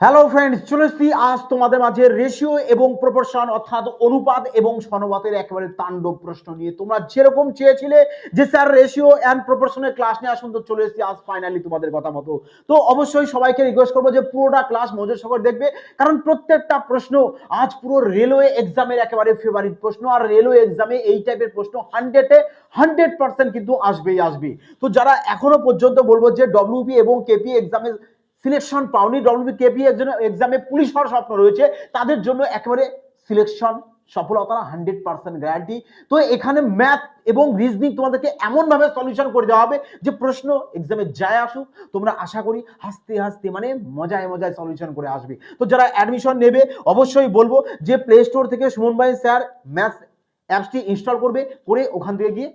Hello friends চলে এসেছি আজ তোমাদের মাঝে রেশিও এবং প্রপোর্শন অর্থাৎ অনুপাত এবং সনবাতের একেবারে তাণ্ডব প্রশ্ন নিয়ে। তোমরা যেরকম চেয়েছিলে যে স্যার রেশিও অ্যান্ড প্রপোর্শনের ক্লাস নিয়ে আসুন, তো চলে এসেছি আজ ফাইনালি তোমাদের কথা মতো। তো অবশ্যই সবাইকে রিকোয়েস্ট করব যে পুরোটা ক্লাস মজুর সহকারে দেখবে, কারণ প্রত্যেকটা প্রশ্ন আজ পুরো রেলওয়ে এক্সামের একেবারে ফেভারিট প্রশ্ন। আর রেলওয়ে এক্সামে এই টাইপের প্রশ্ন হান্ড্রেডে হান্ড্রেড পার্সেন্ট কিন্তু আসবেই আসবে তো যারা এখনও পর্যন্ত বলব যে ডব্লিউপি এবং কেপি এক্সামে সিলেকশন পাওনি। কেপি একজন এক্সামে পুলিশ হওয়ার স্বপ্ন রয়েছে। তাদের জন্য একেবারে সিলেকশন সফলতা হান্ড্রেড পার্সেন্ট গ্যারান্টি তো এখানে ম্যাথ এবং রিজনিং তোমাদেরকে এমনভাবে সলিউশন করে দেওয়া হবে যে প্রশ্ন এক্সামে যায় আসুক। তোমরা আশা করি হাসতে হাসতে মানে মজায় মজায় সলিউশন করে আসবে। তো যারা অ্যাডমিশন নেবে, অবশ্যই বলব যে প্লে স্টোর থেকে সুমন ভাই স্যার ম্যাথ অ্যাপসটি ইনস্টল করবে। করে ওখান থেকে গিয়ে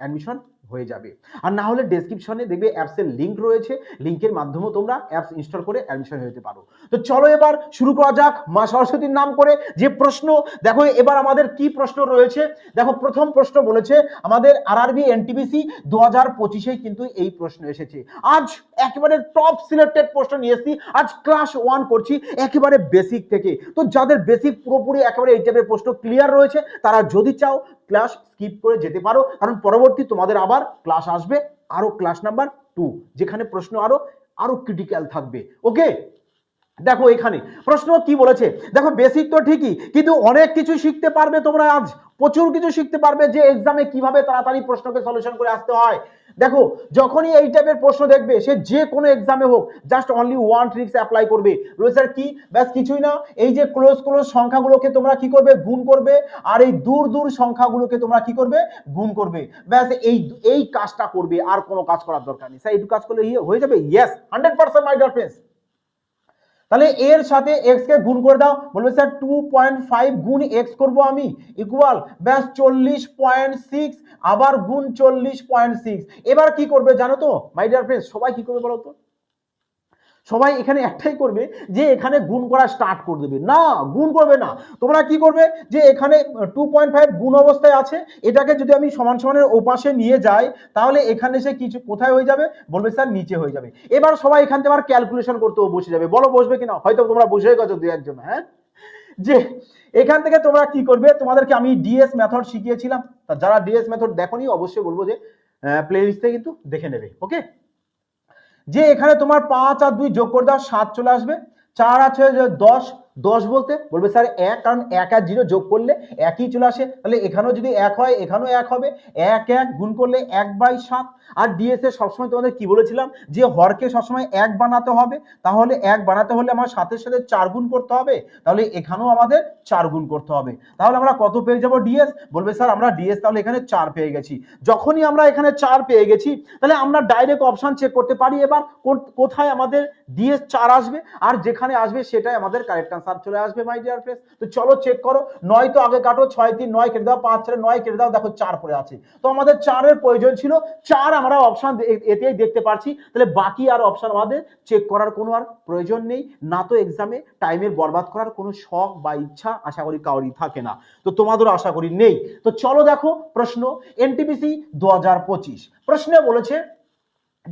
অ্যাডমিশন হয়ে যাবে। আর না হলে ডেসক্রিপশনে দেখবে অ্যাপসের লিঙ্ক রয়েছে। লিঙ্কের মাধ্যমেও তোমরা অ্যাপস ইনস্টল করে অ্যাডমিশন হতে পারো। তো চলো এবার শুরু করা যাক মা সরস্বতীর নাম করে যে প্রশ্ন। দেখো এবার আমাদের কি প্রশ্ন রয়েছে? দেখো প্রথম প্রশ্ন বলেছে, আমাদের আরআরবি এনটিবিসি দু হাজার পঁচিশে কিন্তু এই প্রশ্ন এসেছে। আজ একেবারে টপ সিলেক্টেড প্রশ্ন নিয়ে এসেছি। আজ ক্লাস ওয়ান করছি একেবারে বেসিক থেকে। তো যাদের বেসিক পুরোপুরি একেবারে এই টাইপের প্রশ্ন ক্লিয়ার রয়েছে, তারা যদি চাও ক্লাস স্কিপ করে যেতে পারো। কারণ পরবর্তী তোমাদের আবার ক্লাস আসবে। আরও ক্লাস নাম্বার টু যেখানে প্রশ্ন আরও আরও ক্রিটিক্যাল থাকবে। ওকে দেখো এখানে, প্রশ্ন কি বলেছে? দেখো বেসিক তো ঠিকই, কিন্তু অনেক কিছু শিখতে পারবে তোমরা আজ। প্রচুর কিছু শিখতে পারবে যে এক্সামে কীভাবে তাড়াতাড়ি প্রশ্নকে সলিউশন করে আসতে হয়। দেখো, যখনই এই টাইপের প্রশ্ন দেখবে, সে যে কোনো এক্সামে হোক just only one tricks apply করবে। রয়েছে কি? ব্যাস, কিছুই না। এই যে ক্লোজ ক্লোজ সংখ্যাগুলোকে তোমরা কি করবে? গুণ করবে। আর এই দূর দূর সংখ্যাগুলোকে তোমরা কি করবে? গুণ করবে। ব্যাস, এই এই কাজটা করবে। আর কোনো কাজ করার দরকার নেই। স্যার, একটু কাজ করলে ইয়ে হয়ে যাবে? Yes hundred percent my dear friends তাহলে এর সাথে এক্স কে গুণ করে দাও। বলবে, স্যার টু পয়েন্ট ফাইভ গুণ এক্স করব আমি। ইকুয়াল ব্যাস চল্লিশ পয়েন্ট সিক্স আবার গুণ চল্লিশ পয়েন্ট সিক্স এবার কি করবে জানো তো মাই ডিয়ার ফ্রেন্ডস সবাই কি করবে বলো তো? সবাই এখানে একটাই করবে যে এখানে গুণ করা স্টার্ট করে দেবে। না, গুণ করবে না। তোমরা কি করবে যে এখানে টু পয়েন্ট ফাইভ গুণ অবস্থায় আছে, এটাকে যদি আমি সমান সমানের ওপাশে নিয়ে যাই, তাহলে এখানে সে কিছু কোথায় হয়ে যাবে? বলবে স্যার, নিচে হয়ে যাবে। এবার সবাই এখান থেকে আবার ক্যালকুলেশন করতেও বসে যাবে। বলো, বসবে কিনা? হয়তো তোমরা বসে গেছো দু একজন হ্যাঁ? যে এখান থেকে তোমরা কি করবে? তোমাদেরকে আমি ডিএস মেথড শিখিয়েছিলাম। যারা ডিএস মেথড দেখোনি, অবশ্যই বলব যে প্লে লিস্টে কিন্তু দেখে নেবে ওকে যে এখানে তোমার পাঁচ আর দুই যোগ করে দাও, সাত চলে আসবে। চার আছে দশ দশ বলতে বলবে স্যার এক, কারণ এক আর জিরো যোগ করলে একই চলে আসে। তাহলে এখানেও যদি এক হয়, এখানেও এক হবে। এক এক গুণ করলে এক বাই সাত। আর ডিএসএ সবসময় তোমাদের কি বলেছিলাম? যে হরকে সবসময় এক বানাতে হবে, তাহলে এক বানাতে হলে আমার সাথের সাথে চার গুণ করতে হবে। তাহলে এখানেও আমাদের চার গুণ করতে হবে। তাহলে আমরা কত পেয়ে যাব ডিএস বলবে স্যার, আমরা ডিএস তাহলে এখানে চার পেয়ে গেছি। যখনই আমরা এখানে চার পেয়ে গেছি, তাহলে আমরা ডাইরেক্ট অপশন চেক করতে পারি। এবার কোথায় আমাদের ডিএস চার আসবে? আর যেখানে আসবে সেটাই আমাদের কারেক্ট আনসার চলে আসবে মাই ডিয়ার ফ্রেন্ডস তো চলো চেক করো, নয় তো আগে কাটো, ছয় তিন, নয় কেটে দাও, পাঁচ চারে নয় কেটে দাও, দেখো চার পড়ে আছে। তো আমাদের চারের প্রয়োজন ছিল, চার আমরা অপশন এতেই দেখতে পারছি। তাহলে বাকি আর অপশন আমাদের চেক করার কোনো আর প্রয়োজন নেই। না তো এক্সামে টাইমের বরবাদ করার কোনো শখ বা ইচ্ছা, আশা করি কাউরই থাকে না। তো তোমাদেরও আশা করি নেই। তো চলো দেখো প্রশ্ন এনটিপিসি দু হাজার পঁচিশ। প্রশ্নে বলেছে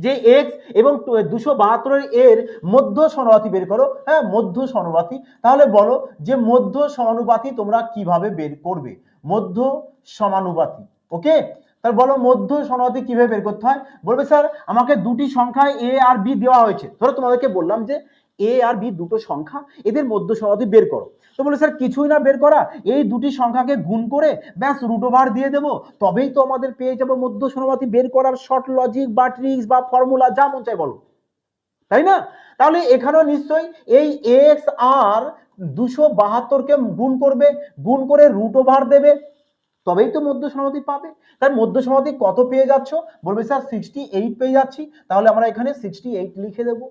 যে এক্স এবং দুশো বাহাত্তরের এর মধ্য সমানুপাতি বের করো। হ্যাঁ মধ্য সমানুপাতি। তাহলে বলো যে মধ্য সমানুপাতি তোমরা কীভাবে বের করবে? মধ্য সমানুপাতি। ওকে? তার বলো মধ্য সমানুপাতি কীভাবে বের করতে হয়? বলবে স্যার, আমাকে দুটি সংখ্যায় এ আর বি দেওয়া হয়েছে। ধরো তোমাদেরকে বললাম যে এ আর বি দুটো সংখ্যা, এদের মধ্য সমানুপাতি বের করো। তো বলে, স্যার, কিছুই না বের করা, এই দুটি সংখ্যাকে গুণ করে ব্যাস রুট ওভার দিয়ে দেবো। তবেই তো আমাদের পেয়ে যাব মধ্য সমানুপাতি বের করার শর্ট লজিক বা ট্রিক্স বা ফর্মুলা যা মন চাই বলো। তাই না? তাহলে এখানেও নিশ্চয়ই এই এক্স আর দুশো বাহাত্তরকে গুণ করবে, গুণ করে রুট ওভার দেবে। তবেই তো মধ্য সমানুপাতি পাবে। তার মধ্য সমানুপাতি কত পেয়ে যাচ্ছ? বলবে, স্যার সিক্সটি এইট পেয়ে যাচ্ছি। তাহলে আমরা এখানে সিক্সটি এইট লিখে দেবো।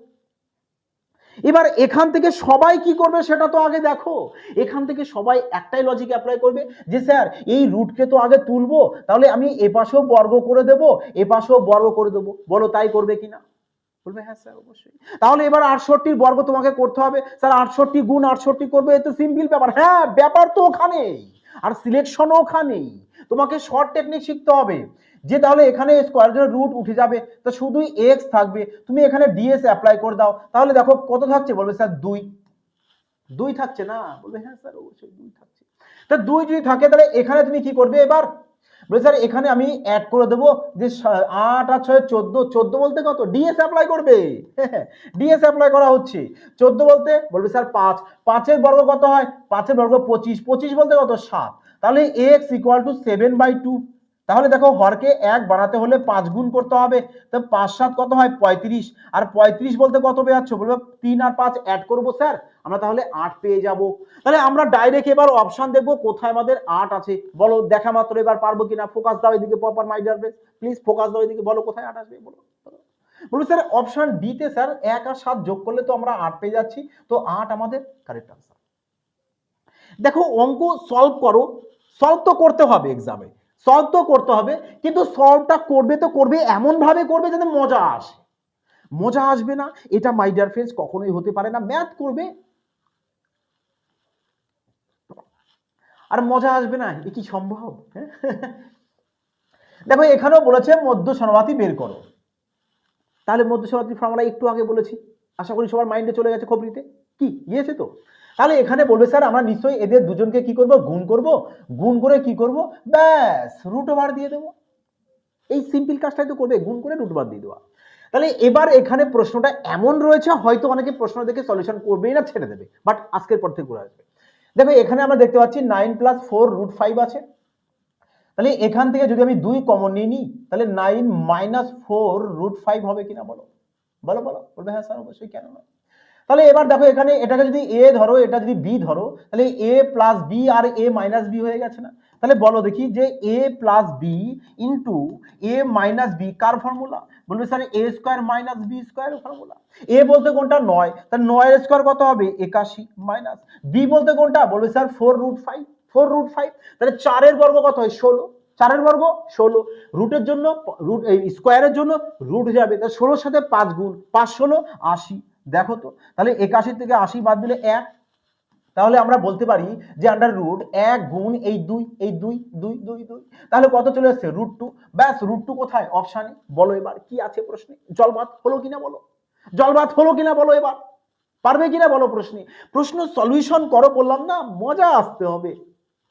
এবার এখান থেকে সবাই কি করবে সেটা তো আগে দেখো। এখান থেকে সবাই একটাই লজিক অ্যাপ্লাই করবে যে, স্যার, এই রুটকে তো আগে তুলবো, তাহলে আমি এ পাশেও বর্গ করে দেব, এ পাশেও বর্গ করে দেবো। বলো, তাই করবে কিনা বলবে হ্যাঁ স্যার, অবশ্যই। তাহলে এবার আটষট্টির বর্গ তোমাকে করতে হবে। স্যার, আটষট্টি গুণ আটষট্টি করবে, এ তো সিম্পল ব্যাপার। হ্যাঁ ব্যাপার তো ওখানেই, আর সিলেকশনও ওখানেই। তোমাকে শর্ট টেকনিক শিখতে হবে। যে তাহলে এখানে স্কোয়ার রুট উঠে যাবে, তা শুধুই এক্স থাকবে। তুমি এখানে ডিএস অ্যাপ্লাই করে দাও। তাহলে দেখো কত থাকছে? বলবে স্যার দুই। দুই থাকছে না? বলবে হ্যাঁ স্যার অবশ্যই দুই থাকছে। তা দুই যদি থাকে, তাহলে এখানে তুমি কি করবে এবার? বলে স্যার এখানে আমি অ্যাড করে দেবো যে আট আর ছয় চোদ্দ। চোদ্দ বলতে কত? ডিএস অ্যাপ্লাই করবে। ডিএস অ্যাপ্লাই করা হচ্ছে। চোদ্দ বলতে, বলবে স্যার পাঁচ। পাঁচের বর্গ কত হয়? পাঁচের বর্গ পঁচিশ। পঁচিশ বলতে কত? সাত। তাহলে x equal to seven by two তাহলে দেখো হরকে এক বানাতে হলে পাঁচ গুণ করতে হবে। তো পাঁচ সাত কত হয়? পঁয়ত্রিশ। আর পঁয়ত্রিশ বলতে কত পেয়াচ্ছ বলবে তিন আর পাঁচ অ্যাড করব স্যার। আমরা তাহলে আট পেয়ে যাব। তাহলে আমরা ডাইরেক্ট এবার অপশন দেখব কোথায় আমাদের আট আছে। বলো, দেখা মাত্র এবার পারব কিনা? ফোকাস দাও এদিকে proper my dear please focus দাও এদিকে, বলো কোথায় আট আসবে? বলো। বলো। বলো স্যার অপশন ডিতে স্যার এক আর সাত যোগ করলে তো আমরা আট পেয়ে যাচ্ছি। তো আট আমাদের কারেক্ট আনসার দেখো অঙ্ক সলভ করো সলভ তো করতে হবে এক্সামে সলভ তো করতে হবে, কিন্তু সলভটা করবে তো করবে এমন ভাবে করবে যাতে মজা আসে। মজা আসবে না, এটা মাই ডিয়ার ফ্রেন্ডস কখনোই হতে পারে না ম্যাথ করবে। আর মজা আসবে না, এ কি সম্ভব হ্যাঁ? দেখো, এখানেও বলেছে মধ্য সমাতি বের করো। তাহলে মধ্য সমাতি ফর্মুলা একটু আগে বলেছি, আশা করি সবার মাইন্ডে চলে গেছে খবরিতে। কি, গিয়েছে তো? তাহলে এখানে বলবে, স্যার, আমরা নিশ্চয়ই এদের দুজনকে কি করব? গুণ করব। গুণ করে কি করব? ব্যাস রুট ওভার দিয়ে দেবো। এই সিম্পল কাজটাই তো করবে, গুণ করে রুট ওভার দিয়ে দেওয়া। তাহলে এবার এখানে প্রশ্নটা এমন রয়েছে, হয়তো অনেকে প্রশ্ন দেখে সলিউশন করবেই না, ছেড়ে দেবে। বাট আজকের পর থেকে ঘুরে আসবে। দেখো এখানে আমরা দেখতে পাচ্ছি nine plus four root five আছে। তাহলে এখান থেকে যদি আমি দুই কমন নিয়ে নিই, তাহলে nine minus four root five হবে কিনা বলো? বলো বলো। বলবে হ্যাঁ স্যার, অবশ্যই কেন নয়? তাহলে এবার দেখো এখানে এটাকে যদি এ ধরো, এটা যদি বি ধরো, তাহলে এ প্লাস বি আর এ মাইনাস বি হয়ে গেছে না? তাহলে বলো দেখি যে A plus B into A minus B car formula বলবে sir A square minus B square formula A বলতে কোনটা? নয়। তাহলে নয়ের স্কোয়ার কত হবে? একাশি মাইনাস বি বলতে কোনটা? বলবে sir four root five four root five তাহলে চারের বর্গ কত হয়? ষোলো। চারের বর্গ? ষোলো। রুটের জন্য, রুট, এই স্কোয়ারের জন্য রুট যাবে। তাহলে ষোলোর সাথে পাঁচ গুণ। পাঁচ ষোলো, আশি। দেখো তো, তাহলে একাশি থেকে আশি বাদ দিলে এক, তাহলে আমরা বলতে পারি যে আন্ডার রুট এক গুণ এই দুই এই দুই দুই দুই দুই, তাহলে কত চলে এসছে? রুট টু ব্যাস রুট টু কোথায়? অপশানে বলো এবার, কি আছে প্রশ্নে? জলভাত হলো কিনা বলো? জলভাত হলো কিনা বলো এবার? পারবে কিনা বলো প্রশ্নে? প্রশ্ন সলিউশন করো বললাম না, মজা আসতে হবে।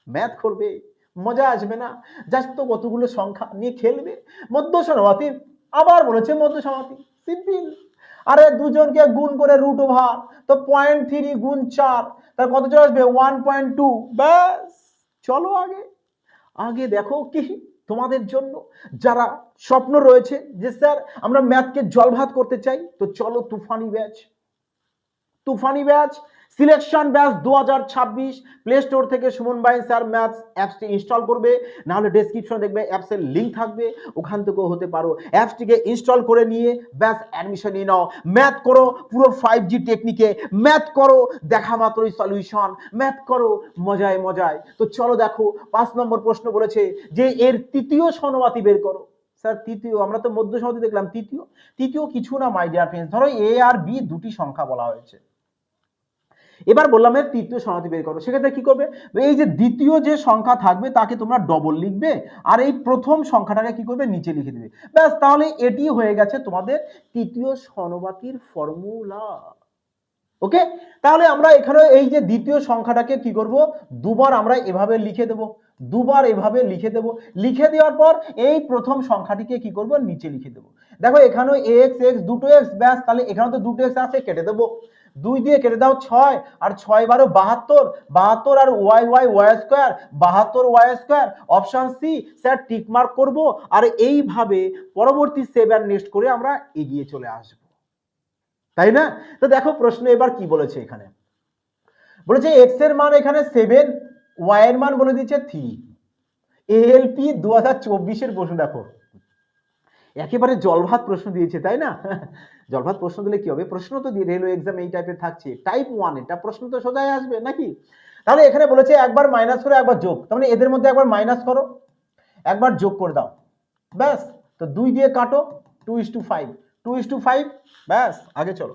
ম্যাথ করবে, মজা আসবে না। জাস্ট তো কতগুলো সংখ্যা নিয়ে খেলবে। মধ্য সমাতি আবার বলেছে মধ্য সমাতি সিম্পল আরে দুজনকে গুণ করে রুট ওভার তো পয়েন্ট থ্রি গুণ চার, তার কত চলে আসবে? ওয়ান পয়েন্ট টু ব্যাস, চলো আগে। আগে দেখো কি তোমাদের জন্য। যারা স্বপ্ন রয়েছে যে, স্যার, আমরা ম্যাথকে জলভাত করতে চাই, তো চলো তুফানি ব্যাচ তুফানি ব্যাচ সিলেকশন ব্যাচ দু হাজার ছাব্বিশ প্লে স্টোর থেকে সুমন ভাই স্যার ম্যাথস অ্যাপসটি ইনস্টল করবে। নাহলে ডেসক্রিপশন দেখবে অ্যাপসের লিঙ্ক থাকবে। ওখান থেকেও হতে পারো। অ্যাপসটিকে ইনস্টল করে নিয়ে ব্যাস অ্যাডমিশন নিয়ে নাও। ম্যাথ করো, পুরো ফাইভ জি টেকনিকে ম্যাথ করো, দেখা মাত্রই সলিউশন ম্যাথ করো, মজায় মজায়। তো চলো দেখো, পাঁচ নম্বর প্রশ্ন বলেছে যে এর তৃতীয় সনমাতি বের করো। স্যার তৃতীয়, আমরা তো মধ্য সমাতি দেখলাম, তৃতীয়? তৃতীয় কিছু না মাই ডিয়ার ফ্রেন্ডস ধরো এ আর বি দুটি সংখ্যা বলা হয়েছে। এবার বললাম এর তৃতীয় সমাতি বের করো। সেক্ষেত্রে কি করবে? এই যে দ্বিতীয় যে সংখ্যা থাকবে, তাকে তোমরা ডবল লিখবে আর এই প্রথম সংখ্যাটাকে কি করবে? নিচে লিখে দেবে। ব্যাস, তাহলে এটি হয়ে গেছে তোমাদের তৃতীয় সনবাতির ফর্মুলা ওকে তাহলে আমরা এখানে এই যে দ্বিতীয় সংখ্যাটাকে কি করব? দুবার আমরা এভাবে লিখে দেব। দুবার এভাবে লিখে দেব। লিখে দেওয়ার পর এই প্রথম সংখ্যাটিকে কি করব? নিচে লিখে দেব। দেখো এখানেও এক্স এক্স দুটো এক্স ব্যাস, তাহলে এখানে তো দুটো এক্স আছে, কেটে দেবো। দুই দিয়ে কেটে দাও ছয়, আর ছয় বারো বাহাত্তর বাহাত্তর আর ওয়াই ওয়াই ওয়াই স্কোয়ার, বাহাত্তর Y square, option C, sir tick mark করব, আর এইভাবে পরবর্তী সেভ আর নেক্সট করে আমরা এগিয়ে চলে আসব। তাই না? তো দেখো প্রশ্ন এবার কি বলেছে এখানে? বলেছে এক্সের মান এখানে সেভেন ওয়াই এর মান বলে দিচ্ছে থ্রি এএলপি দু হাজার চব্বিশের প্রশ্ন দেখো। একেবারে জলভাত প্রশ্ন দিয়েছে, তাই না? জলভাত প্রশ্ন দিলে কি হবে? প্রশ্ন তো দিয়ে রেলওয়ে এক্সাম এই টাইপের থাকছে। টাইপ ওয়ান এটা প্রশ্ন তো সোজাই আসবে নাকি? তাহলে এখানে বলেছে একবার মাইনাস করে, একবার যোগ। তার মানে এদের মধ্যে একবার মাইনাস করো, একবার যোগ করে দাও। ব্যাস, তো দুই দিয়ে কাটো two is to five two is to five ব্যাস, আগে চলো।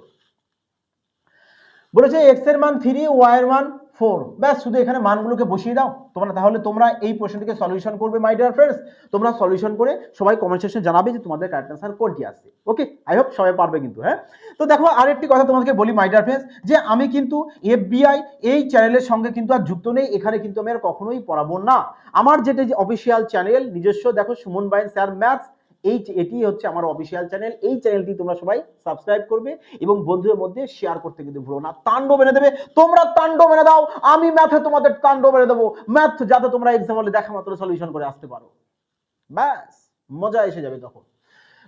বলেছে এক্সের মান থ্রি ওয়াই এর মান ফোর ব্যাস, শুধু এখানে মানগুলোকে বসিয়ে দাও। তোমরা তাহলে তোমরা এই প্রশ্নটিকে সলিউশন করবে মাই ডিয়ার ফ্রেন্ডস তোমরা সলিউশন করে সবাই কমেন্ট সেকশনে জানাবে যে তোমাদের কারেক্ট অ্যান্সার কোনটি আসছে ওকে আই হোপ সবাই পারবে কিন্তু হ্যাঁ? তো দেখো, আরেকটি কথা তোমাদেরকে বলি মাই ডিয়ার ফ্রেন্ডস যে আমি কিন্তু এফবিআই এই চ্যানেলের সঙ্গে কিন্তু আর যুক্ত নেই। এখানে কিন্তু আমি আর কখনোই পড়াবো না। আমার যেটা অফিসিয়াল চ্যানেল নিজস্ব, দেখো, সুমন বাইন স্যার ম্যাথস এই এটি হচ্ছে আমার অফিসিয়াল চ্যানেল এই চ্যানেলটি তোমরা সবাই সাবস্ক্রাইব করবে এবং বন্ধুদের মধ্যে শেয়ার করতে কিন্তু ভুলো না। তাণ্ডব এনে দেবে, তোমরা তাণ্ডব এনে দাও, আমি ম্যাথে তোমাদের তাণ্ডব এনে দেবো। ম্যাথ যাতে তোমরা এক্সাম হলে দেখা মাত্র সলিউশন করে আসতে পারো। ব্যাস, মজা এসে যাবে তখন।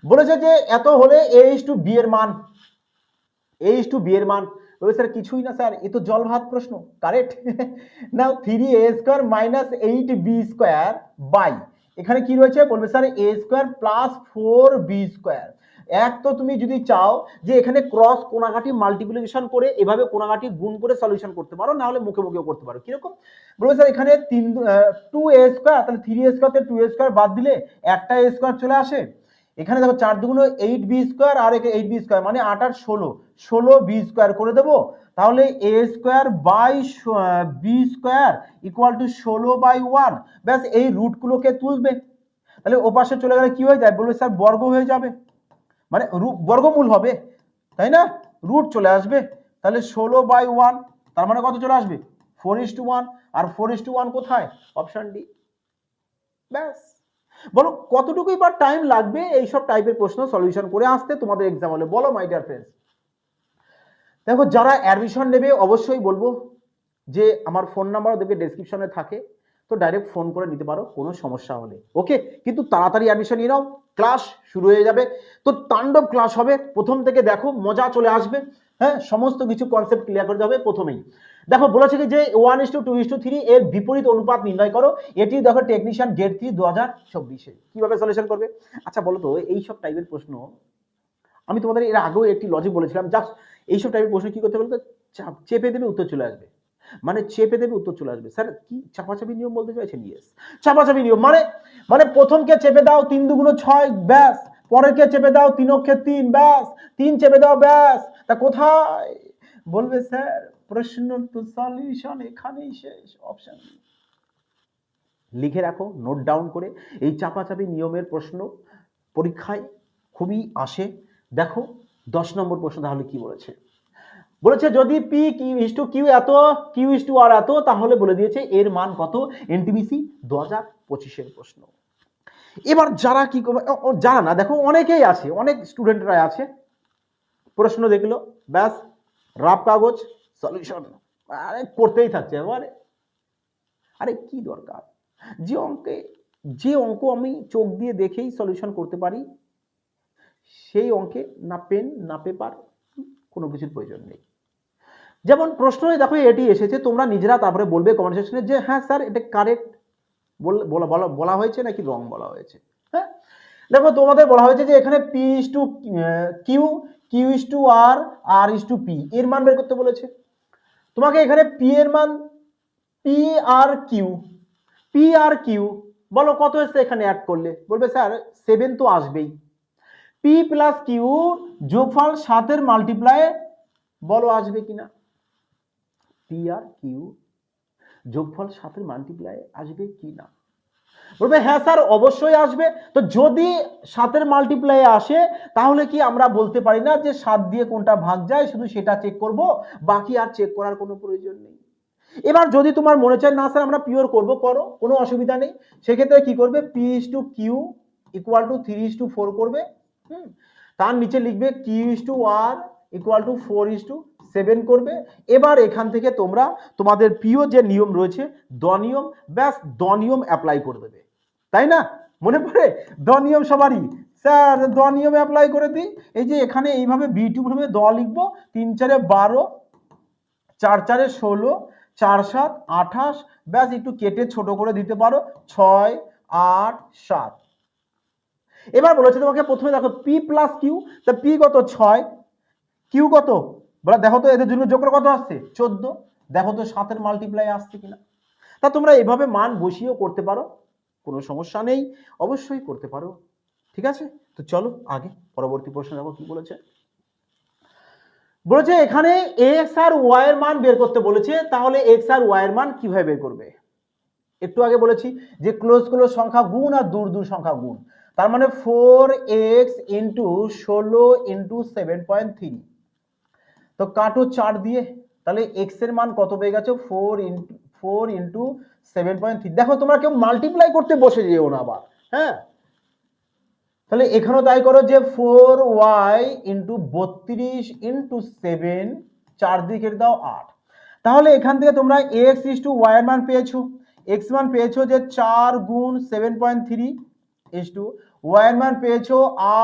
বলেছে যে, এত হলে এ টু বি এর মান। এ ইস টু বি এর মান। বলে স্যার, কিছুই না, স্যার, এ তো জল ভাত প্রশ্ন। Correct now three A square minus eight B square by এখানে কি রয়েছে? বলবে sir A square plus four B square এক তো তুমি যদি চাও যে এখানে ক্রস কোনাঘাটি মাল্টিপ্লিকেশন করে এভাবে কোনাঘাটি গুণ করে সলিউশন করতে পারো না হলে মুখে মুখেও করতে পারো। কীরকম? বলবে স্যার এখানে তিন টু এ স্কোয়ার তাহলে থ্রি এ স্কোয়ার থেকে টু এ স্কোয়ার বাদ দিলে একটা এ স্কোয়ার চলে আসে। এখানে দেখো চার দুগুণ এইট বি স্কোয়ার আর একে এইট বি স্কোয়ার মানে আট আট ষোলো। ষোলো বি স্কোয়ার করে দেবো। তাহলে A square by B square equal to ষোলো বাই ওয়ান ব্যাস, এই রুটগুলোকে তুলবে। তাহলে ও পাশে চলে গেলে কি হয়ে যায়? বলবে স্যার, বর্গ হয়ে যাবে। মানে বর্গমূল হবে। তাই না? রুট চলে আসবে। তাহলে ষোলো বাই ওয়ান তার মানে কত চলে আসবে? ফোর ইস টু ওয়ান আর ফোর ইস টু ওয়ান কোথায়? অপশন ডি ব্যাস। বলো, কতটুকুই বা টাইম লাগবে এইসব টাইপের প্রশ্ন সলিউশন করে আসতে? তোমাদের এক্সাম হলে বলো মাই ডিয়ার ফ্রেন্ডস দেখো, যারা অ্যাডমিশন নেবে, অবশ্যই বলব যে আমার ফোন নাম্বার ওদেরকে ডেসক্রিপশনে থাকে, তো ডাইরেক্ট ফোন করে নিতে পারো, কোনো সমস্যা হলে। ওকে কিন্তু তাড়াতাড়ি অ্যাডমিশন নিয়ে নাও ক্লাস শুরু হয়ে যাবে। তো তাণ্ডব ক্লাস হবে, প্রথম থেকে দেখো, মজা চলে আসবে। হ্যাঁ সমস্ত কিছু কনসেপ্ট ক্লিয়ার করে যাবে প্রথমেই। দেখো, বলেছে কি যে one is to two two is to three বিপরীত অনুপাত নির্ণয় করো। এটি দেখো টেকনিশিয়ান গেট থ্রি দু হাজার চব্বিশে। কীভাবে সলিউশন করবে? আচ্ছা বলো তো এইসব টাইপের প্রশ্ন, আমি তোমাদের এর আগেও একটি লজিক বলেছিলাম জাস্ট এইসব টাইপের প্রশ্ন কি করতে বলতো? চাপ, চেপে দেবে, উত্তর চলে আসবে। মানে চেপে দেবে, উত্তর চলে আসবে। স্যার, কি চাপাচাপি নিয়ম বলতে চাইছেন? ইয়েস চাপাচাপি নিয়ম মানে মানে প্রথমকে চেপে দাও তিন দুগুণ ছয়, ব্যাস। পরেরকে চেপে দাও তিন অক্ষে তিন, ব্যাস। তিন চেপে দাও, ব্যাস। তা কোথায়? বলবে, স্যার। প্রশ্ন তো সলিউশন এখানেই শেষ অপশন লিখে রাখো নোট ডাউন করে। এই চাপাচাপি নিয়মের প্রশ্ন পরীক্ষায় খুবই আসে। দেখো, দশ নম্বর প্রশ্ন তাহলে কি বলেছে? বলেছে, যদি P Q is to Q এত কিউ ইস টু আর এত, তাহলে বলে দিয়েছে এর মান কত? এনটিবিসি দু হাজার পঁচিশের প্রশ্ন। এবার যারা কি যারা না, দেখো, অনেকেই আছে, অনেক স্টুডেন্টরা আছে। প্রশ্ন দেখল, ব্যাস রাফ কাগজ সলিউশন আরে করতেই থাকছে এবারে আরে। কি দরকার? যে অঙ্কে, যে অঙ্ক আমি চোখ দিয়ে দেখেই সলিউশন করতে পারি, সেই অঙ্কে না পেন না পেপার কোনো কিছুর প্রয়োজন নেই। যেমন প্রশ্নই দেখো, এটি এসেছে, তোমরা নিজেরা তারপরে বলবে কমেন্ট যে হ্যাঁ স্যার এটা কারেক্ট বলা বলা হয়েছে নাকি রং বলা হয়েছে? হ্যাঁ? দেখো, তোমাদের বলা হয়েছে যে, এখানে P is to Q Q is to R R is to P এর মান বের করতে বলেছে। তোমাকে এখানে পি এর মান পি আর কিউ পি আর কিউ বলো কত এসছে এখানে অ্যাড করলে? বলবে স্যার সেভেন তো আসবেই। পি প্লাস কিউ যোগফল সাতের মাল্টিপ্লাই বলো আসবে কিনা? পি আর কিউ যোগফল সাতের মাল্টিপ্লাই আসবে কি না বলবে হ্যাঁ স্যার, অবশ্যই আসবে। তো যদি সাতের মাল্টিপ্লাই আসে, তাহলে কি আমরা বলতে পারি না যে সাত দিয়ে কোনটা ভাগ যায়, শুধু সেটা চেক করব, বাকি আর চেক করার কোনো প্রয়োজন নেই। এবার যদি তোমার মনে চায়, না স্যার, আমরা পিওর করব, করো, কোনো অসুবিধা নেই। সেক্ষেত্রে কি করবে? P is to Q equal to three is to four করবে। হুম? তার নিচে লিখবে Q is to R equal to four is to seven করবে। এবার এখান থেকে তোমরা তোমাদের প্রিয় যে নিয়ম রয়েছে, দ নিয়ম, ব্যাস দ নিয়ম অ্যাপ্লাই করে দেবে। তাই না? মনে পড়ে? দ নিয়ম সবারই। স্যার, দ অ্যাপ্লাই করে দিই। এই যে এখানে এইভাবে বি টু ভাবে দ লিখব। তিন চারে বারো, চার চারে ষোলো, চার সাত, আঠাশ, ব্যাস একটু কেটে ছোট করে দিতে পারো। ছয়, আট, সাত। এবার বলেছে তোমাকে প্রথমে দেখো পি প্লাস কিউ তা পি কত? ছয়। কিউ কত? বলে, দেখো তো, এদের জন্য যোগ করে কত আসছে? চোদ্দ। দেখো তো, সাতের মাল্টিপ্লাই আসছে কিনা? তা তোমরা এভাবে মান বসিয়েও করতে পারো, কোনো সমস্যা নেই। অবশ্যই করতে পারো। ঠিক আছে? তো চলো, আগে পরবর্তী প্রশ্ন দেখো কি বলেছে। বলেছে, এখানে এক্স আর ওয়াই এর মান বের করতে বলেছে, তাহলে এক্স আর ওয়াই এর মান কীভাবে বের করবে? একটু আগে বলেছি যে ক্লোজ ক্লোজ সংখ্যা গুণ আর দূর দূর সংখ্যা গুণ। তার মানে ফোর এক্স ইন্টু ষোলো ইন্টু সেভেন পয়েন্ট থ্রি তো কাটো চার দিয়ে, তাহলে এক্সের মান কত পেয়ে গেছে? Four into four into seven point three দেখো, তোমরা কেউ মাল্টিপ্লাই করতে বসে যেও না আবার হ্যাঁ? তাহলে এখানেও তাই করো যে ফোর ওয়াই ইন্টু বত্রিশ ইন্টু সেভেন চার দিয়ে কেটে দাও আট। তাহলে এখান থেকে তোমরা এক্স ইস টু ওয়াই এর মান পেয়েছ। এক্স মান পেয়েছ যে চার গুণ seven point three is to Y এর মান পেয়েছ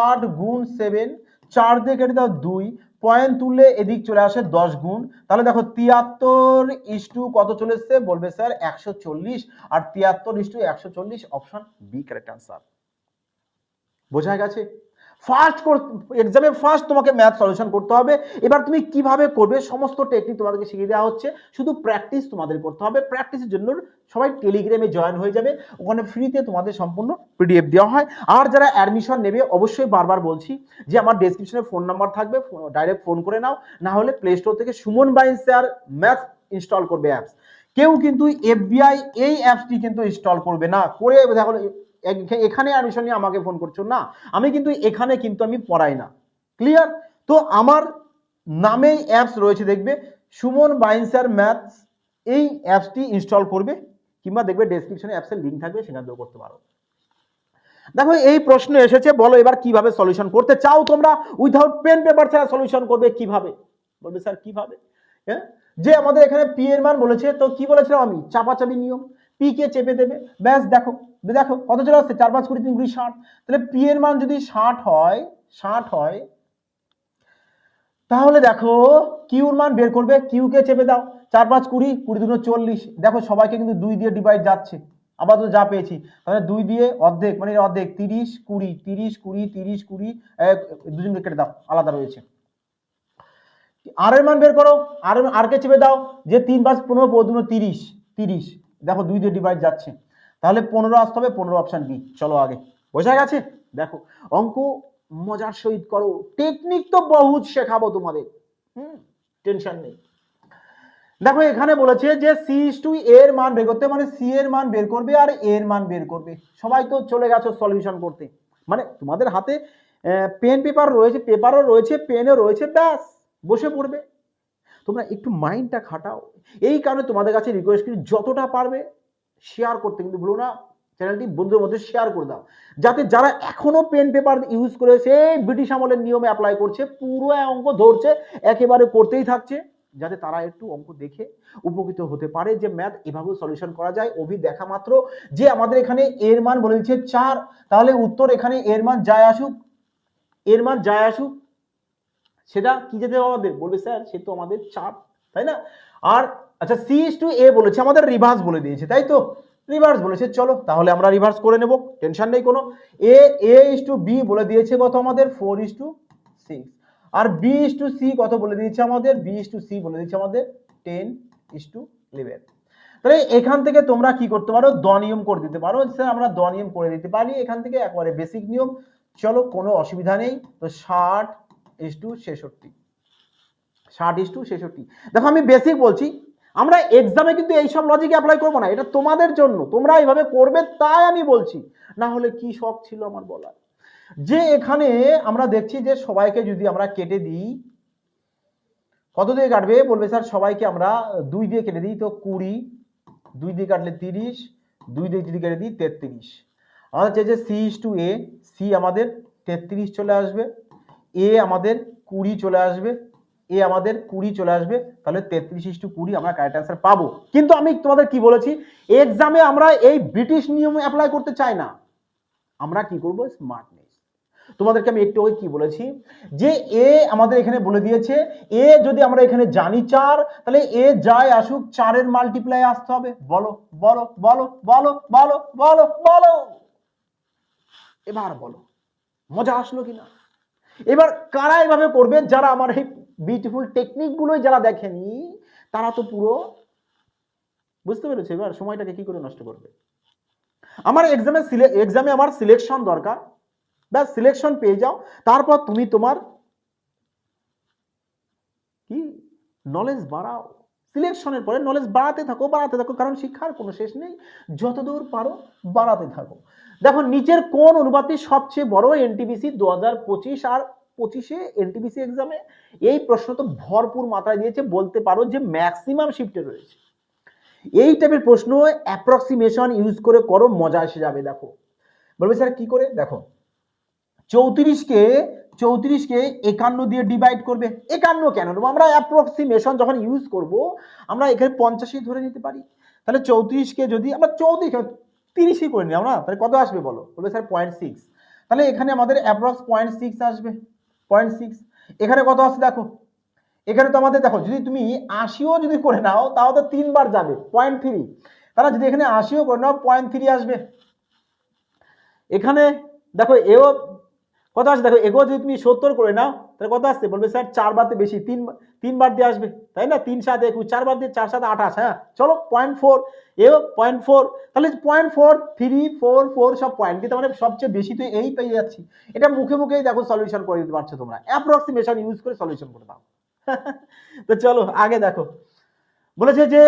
আট গুণ সেভেন চার দিয়ে কেটে দাও দুই। পয়েন্ট তুললে এদিক চলে আসে দশ গুণ। তাহলে দেখো তিয়াত্তর ইস কত চলে এসছে? বলবে স্যার একশো চল্লিশ। আর তিয়াত্তর ইস টু একশো চল্লিশ অপশন বি কারেক্ট আনসার বোঝা গেছে? ফার্স্ট এক্সামে ফার্স্ট তোমাকে ম্যাথ সলিউশন করতে হবে। এবার তুমি কীভাবে করবে? সমস্ত টেকনিক তোমাদেরকে শিখিয়ে দেওয়া হচ্ছে। শুধু প্র্যাকটিস তোমাদের করতে হবে। প্র্যাকটিসের জন্য সবাই টেলিগ্রামে জয়েন হয়ে যাবে। ওখানে ফ্রিতে তোমাদের সম্পূর্ণ পিডিএফ দেওয়া হয়। আর যারা অ্যাডমিশন নেবে, অবশ্যই বারবার বলছি যে আমার ডেসক্রিপশনে ফোন নাম্বার থাকবে। ডাইরেক্ট ফোন করে নাও। না হলে প্লে স্টোর থেকে সুমন বাইন স্যার ম্যাথ ইনস্টল করবে অ্যাপস কেউ কিন্তু এফবিআই এই অ্যাপসটি কিন্তু ইনস্টল করবে না। করে দেখো এখানে অ্যাডমিশন নিয়ে আমাকে ফোন করছ? না, আমি কিন্তু এখানে কিন্তু আমি পড়াই না। ক্লিয়ার তো আমার নামেই অ্যাপস রয়েছে, দেখবে? সুমন বাইন্সার ম্যাথস এই অ্যাপসটি ইনস্টল করবে, কিংবা দেখবে ডেসক্রিপশনে অ্যাপসের লিঙ্ক থাকবে, সেখান থেকেও করতে পারো। দেখো, এই প্রশ্ন এসেছে, বলো এবার কীভাবে সলিউশন করতে চাও তোমরা? উইথাউট পেন পেপার ছাড়া সলিউশন করবে কীভাবে? বলবে, স্যার, কীভাবে? হ্যাঁ? যে আমাদের এখানে পি এর মান বলেছে, তো কি বলেছিলাম আমি? চাপাচাপি নিয়ম। পি কে চেপে দেবে। ব্যাস, দেখো। দেখো, কত চলে আসছে চার, পাঁচ, কুড়ি, তিন, কুড়ি, ষাট। তাহলে পি এর মান যদি ষাট হয় ষাট হয়, তাহলে দেখো কিউর মান বের করবে কিউ কে চেপে দাও। চার, পাঁচ, কুড়ি কুড়ি দুটো চল্লিশ। দেখো, সবাইকে কিন্তু দুই দিয়ে ডিভাইড যাচ্ছে। আপাতত যা পেয়েছি। তাহলে দুই দিয়ে অর্ধেক মানে অর্ধেক, তিরিশ, কুড়ি তিরিশ কুড়ি তিরিশ, কুড়ি দুজনকে কেটে দাও। আলাদা রয়েছে। আর এর মান বের করো। আর আর কে চেপে দাও। যে তিন, পাঁচ, পনেরো পনেরো তিরিশ তিরিশ। দেখো, দুই দিয়ে ডিভাইড যাচ্ছে। তাহলে পনেরো আসতে হবে, পনেরো অপশান বি চলো আগে। বোঝা গেছে? দেখো, অঙ্ক মজার সহিত করো। টেকনিক তো বহুত শেখাবো তোমাদের। হুম টেনশন নেই। দেখো, এখানে বলেছে যে সি টু এর মান বের করতে মানে সি এর মান বের করবে আর এর মান বের করবে। সবাই তো চলে গেছো সলিউশন করতে। মানে তোমাদের হাতে পেন পেপার রয়েছে পেপারও রয়েছে পেনও রয়েছে, ব্যাস, বসে পড়বে। তোমরা একটু মাইন্ডটা খাটাও। এই কারণে তোমাদের কাছে রিকোয়েস্ট করি, যতটা পারবে শেয়ার করতে কিন্তু ভুলো না। চ্যানেলটি বন্ধুদের মধ্যে শেয়ার করে দাও। যাতে যারা এখনও পেন পেপার ইউজ করে সেই ব্রিটিশ আমলের নিয়মে অ্যাপ্লাই করছে, পুরো অঙ্ক ধরছে, একেবারে করতেই থাকছে, যাতে তারা একটু অঙ্ক দেখে উপকৃত হতে পারে যে ম্যাথ এভাবে সলিউশন করা যায়। অভি দেখা মাত্র যে আমাদের এখানে এর মান বলে দিচ্ছে চার। তাহলে উত্তর এখানে এর মান যায় আসুক। এর মান যায় আসুক। সেটা কি যেতে হবে আমাদের? বলবে স্যার, সে তো আমাদের চার তাই না? আর আচ্ছা সি ইস টু এ বলেছে, আমাদের রিভার্স বলে দিয়েছে, তাই তো? রিভার্স বলেছে, চলো, তাহলে আমরা রিভার্স করে নেব টেনশন নেই কোনো। এ এ ইস টু বি বলে দিয়েছে কত আমাদের? ফোর ইস টু সিক্স আর বি ইস টু সি কত বলে দিয়েছে আমাদের? বি ইস টু সি বলে দিয়েছে আমাদের টেন ইস টু ইলেভেন তাহলে এখান থেকে তোমরা কি করতে পারো? দ নিয়ম করে দিতে পারো। স্যার আমরা দ নিয়ম করে দিতে পারি, এখান থেকে একবারে বেসিক নিয়ম। চলো, কোনো অসুবিধা নেই। তো ষাট ইস টু ছেষট্টি। ষাট ইস টু ছেষট্টি। দেখো, আমি বেসিক বলছি আমরা এক্সামে কিন্তু এইসব লজিক অ্যাপ্লাই করব না, এটা তোমাদের জন্য, তোমরা এইভাবে করবে তাই আমি বলছি। না হলে কি শখ ছিল আমার বলার? যে এখানে আমরা দেখছি যে সবাইকে যদি আমরা কেটে দিই, কত দিয়ে কাটবে? বলবে স্যার, সবাইকে আমরা দুই দিয়ে কেটে দিই তো কুড়ি, দুই দিয়ে কাটলে তিরিশ, দুই দিয়ে যদি কেটে দিই তেত্রিশ। আমাদের চেয়েছে C is to A C আমাদের তেত্রিশ চলে আসবে এ আমাদের কুড়ি চলে আসবে এ আমাদের কুড়ি চলে আসবে, তাহলে তেত্রিশ ইস টু কুড়ি আমরা কারেক্ট অ্যান্সার পাবো। কিন্তু আমি তোমাদের কি বলেছি? এক্সামে আমরা এই ব্রিটিশ নিয়ম অ্যাপ্লাই করতে চাই না। আমরা কি করব? স্মার্টনেস তোমাদেরকে আমি একটু কি বলেছি? যে এ আমাদের এখানে বলে দিয়েছে, এ যদি আমরা এখানে জানি চার, তাহলে এ যায় আসুক, চারের মাল্টিপ্লাই আসতে হবে। বলো বলো বলো বলো বলো বলো বলো। এবার বলো, মজা আসলো কিনা? এবার কারা এভাবে করবে? যারা আমার এই বিউটিফুল টেকনিকগুলোই যারা দেখেনি, তারা তো পুরো বুঝতে পেরেছ? এবার সময়টাকে কি করে নষ্ট করবে? আমার এক্সামে এক্সামে আমার সিলেকশন দরকার। ব্যাস সিলেকশন পেয়ে যাও। তারপর তুমি তোমার কি? নলেজ বাড়াও। সিলেকশনের পরে নলেজ বাড়াতে থাকো বাড়াতে থাকো, কারণ শিক্ষার কোনো শেষ নেই। যতদূর পারো, বাড়াতে থাকো। দেখো, নিচের কোন অনুপাতটি সবচেয়ে বড় এনটিবিসি দু হাজার পঁচিশ আর পঁচিশে এনটিবিসি এক্সামে এই প্রশ্ন তো ভরপুর মাত্রায় দিয়েছে, বলতে পারো যে ম্যাক্সিমাম শিফটে রয়েছে। এই টাইপের প্রশ্ন অ্যাপ্রক্সিমেশন ইউজ করে করো, মজা এসে যাবে, দেখো। বলবে স্যার কি করে? দেখো, চৌত্রিশকে চৌত্রিশকে একান্ন দিয়ে ডিভাইড করবে। একান্ন কেন? আমরা অ্যাপ্রক্সিমেশন যখন ইউজ করব, আমরা এখানে পঞ্চাশই ধরে নিতে পারি। তাহলে চৌত্রিশকে যদি আমরা চৌত্রিশ, তিরিশই করে নিই আমরা তাহলে কত আসবে বলো? বলবে স্যার পয়েন্ট সিক্স তাহলে এখানে আমাদের অ্যাপ্রক্স পয়েন্ট সিক্স আসবে। Point six. এখানে কত আছে দেখো? এখানে তো আমাদের দেখো, যদি তুমি আশিও যদি করে নাও, তাও তো তিনবার যাবে, পয়েন্ট থ্রি। তারা যদি এখানে আশিও করে নাও, পয়েন্ট থ্রি আসবে। এখানে দেখো, এও কত আসছে দেখো এগো যদি তুমি সত্তর করে নাও, তাহলে কত আসছে বলবে, স্যার, চার বারতে বেশি, তিন তিনবার দিয়ে আসবে। তাই না? তিন সাত একুশ চারবার দিয়ে চার সাত আঠাশ হ্যাঁ? চলো পয়েন্ট ফোর এও পয়েন্ট ফোর তাহলে point four three four four সব পয়েন্ট কিন্তু মানে সবচেয়ে বেশি তো এই পেয়ে যাচ্ছি। এটা মুখে মুখেই দেখো সলিউশন করে দিতে পারছ তোমরা। অ্যাপ্রক্সিমেশন ইউজ করে সলিউশন করে দাও। তো চলো, আগে দেখো। বলেছে যে,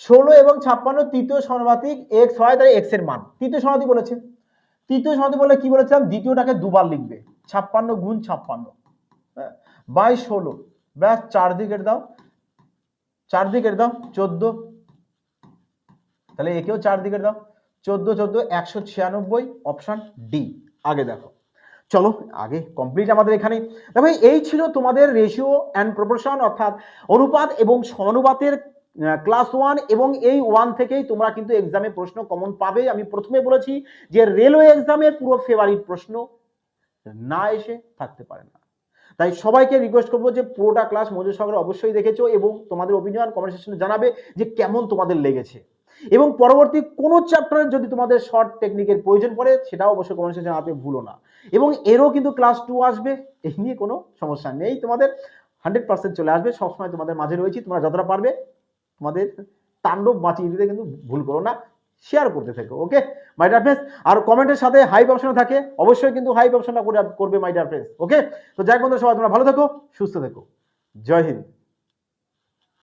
ষোলো এবং ছাপ্পান্ন তৃতীয় সমানুপাতিক এক্স হয়, তাহলে এক্সের মান। তৃতীয় সমানুপাতিক বলেছে। তৃতীয় সমানুপাতিক বলে কি বলেছিলাম? দ্বিতীয়টাকে দুবার লিখবে। ছাপ্পান্ন গুণ ছাপ্পান্ন। হ্যাঁ, বাই ষোলো। ব্যাস চার দিকের দাও। চার দিকের দাও চোদ্দ। তাহলে একেও চার দিকের দাও। চোদ্দ চোদ্দ একশো ছিয়ানব্বই অপশান ডি আগে দেখো। চলো আগে কমপ্লিট আমাদের এখানে দেখো এই ছিল তোমাদের রেশিও অ্যান্ড প্রপোর্শন অর্থাৎ অনুপাত এবং সমানুপাতের ক্লাস ওয়ান এবং এই ওয়ান থেকেই তোমরা কিন্তু এক্সামে প্রশ্ন কমন পাবে। আমি প্রথমে বলেছি যে রেলওয়ে এক্সামের পুরো ফেভারিট প্রশ্ন, না এসে থাকতে পারে না। তাই সবাইকে রিকোয়েস্ট করব যে পুরোটা ক্লাস মজুর সহকারে অবশ্যই দেখেছ এবং তোমাদের অপিনিয়ন কমেন্ট সেকশনে জানাবে যে কেমন তোমাদের লেগেছে। এবং পরবর্তী কোনো চ্যাপ্টারে যদি তোমাদের শর্ট টেকনিকের প্রয়োজন পড়ে, সেটাও অবশ্যই কমেন্ট সেকশনে জানাতে ভুলো না। এবং এরও কিন্তু ক্লাস টু আসবে, এই নিয়ে কোনো সমস্যা নেই। তোমাদের হান্ড্রেড পার্সেন্ট চলে আসবে, সবসময় তোমাদের মাঝে রয়েছি, তোমরা যতটা পারবে তোমাদের তাণ্ডব বাঁচিয়ে দিতে কিন্তু ভুল করো না শেয়ার করতে থেকো ওকে মাই ডিয়ার ফ্রেন্ডস আর কমেন্টের সাথে হাই অপশন থাকে, অবশ্যই কিন্তু হাই অপশনটা করে করবে মাই ডিয়ার ফ্রেন্ডস ওকে তো যাই বন্ধু সবাই তোমরা ভালো থেকো, সুস্থ থেকো। জয় হিন্দ।